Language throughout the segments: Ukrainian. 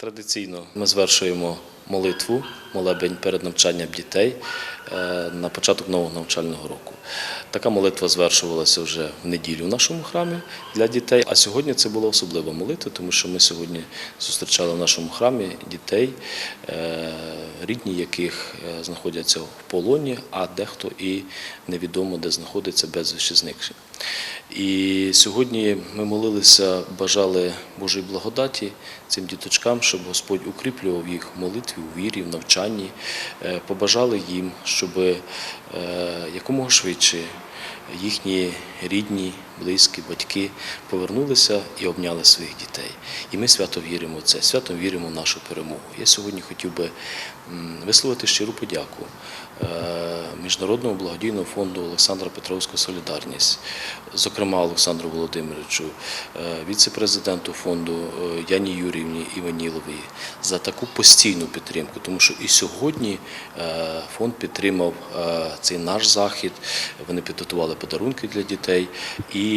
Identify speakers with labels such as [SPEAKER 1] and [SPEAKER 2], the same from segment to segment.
[SPEAKER 1] Традиційно ми звершуємо молитву, молебень перед навчанням дітей е, на початок нового навчального року. Така молитва звершувалася вже в неділю в нашому храмі для дітей. А сьогодні це була особлива молитва, тому що ми сьогодні зустрічали в нашому храмі дітей, е, рідні яких е, знаходяться в полоні, а дехто і невідомо де знаходиться безвіщі зникші. І сьогодні ми молилися, бажали Божої благодаті цим діточкам, щоб Господь укріплював їх в молитві, у вірі, в навчанні, Е, побажали їм, щоб е, якомога швидше їхні рідні, близькі, батьки повернулися і обняли своїх дітей. І ми свято віримо в це, свято віримо в нашу перемогу. Я сьогодні хотів би висловити щиру подяку е, Міжнародному благодійному фонду Олександра Петровського Солідарність, зокрема Олександру Володимировичу, е, віце-президенту фонду е, Яні Юрівні Іваніловій за таку постійну підтримку, тому що і сьогодні фонд підтримав цей наш захід. Вони підготували подарунки для дітей і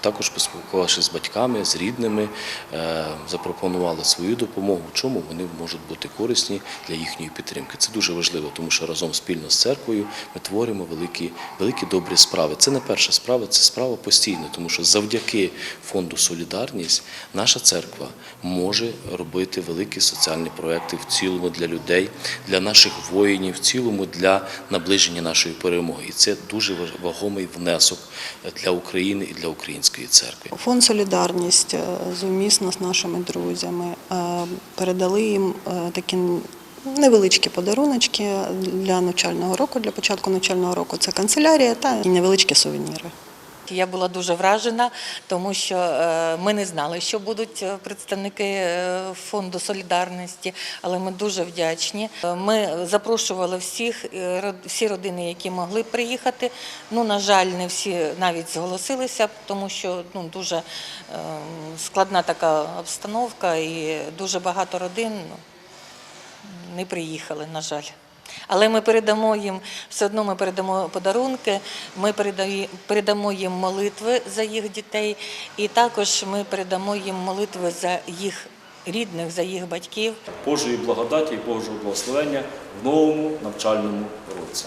[SPEAKER 1] також поспілкувавшись з батьками, з рідними, е, запропонували свою допомогу, чому вони можуть бути корисні для їхньої підтримки. Це дуже важливо, тому що разом спільно з церквою ми творимо великі, великі добрі справи. Це не перша справа, це справа постійна, тому що завдяки фонду Солідарність наша церква може робити великі соціальні проекти в цілому для людей, для наших воїнів, в цілому для наближення нашої перемоги. І це дуже вагомий внесок для України і для української церкви.
[SPEAKER 2] Фонд Солідарність зумісно з нашими друзями е, передали їм е, такі невеличкі подаруночки для навчального року, для початку навчального року. Це канцелярія та невеличкі сувеніри.
[SPEAKER 3] Я була дуже вражена, тому що е, ми не знали, що будуть е, представники е, фонду солідарності, але ми дуже вдячні. Ми запрошували всіх, всі родини, які могли приїхати. Ну, на жаль, не всі навіть зголосилися, тому що ну, дуже складна така обстановка і дуже багато родин ну, не приїхали, на жаль. Але ми передамо їм все одно ми передамо подарунки, ми передамо їм молитви за їх дітей, і також ми передамо їм молитви за їх рідних, за їх батьків.
[SPEAKER 1] Божої благодаті і Божого благословення в новому навчальному році.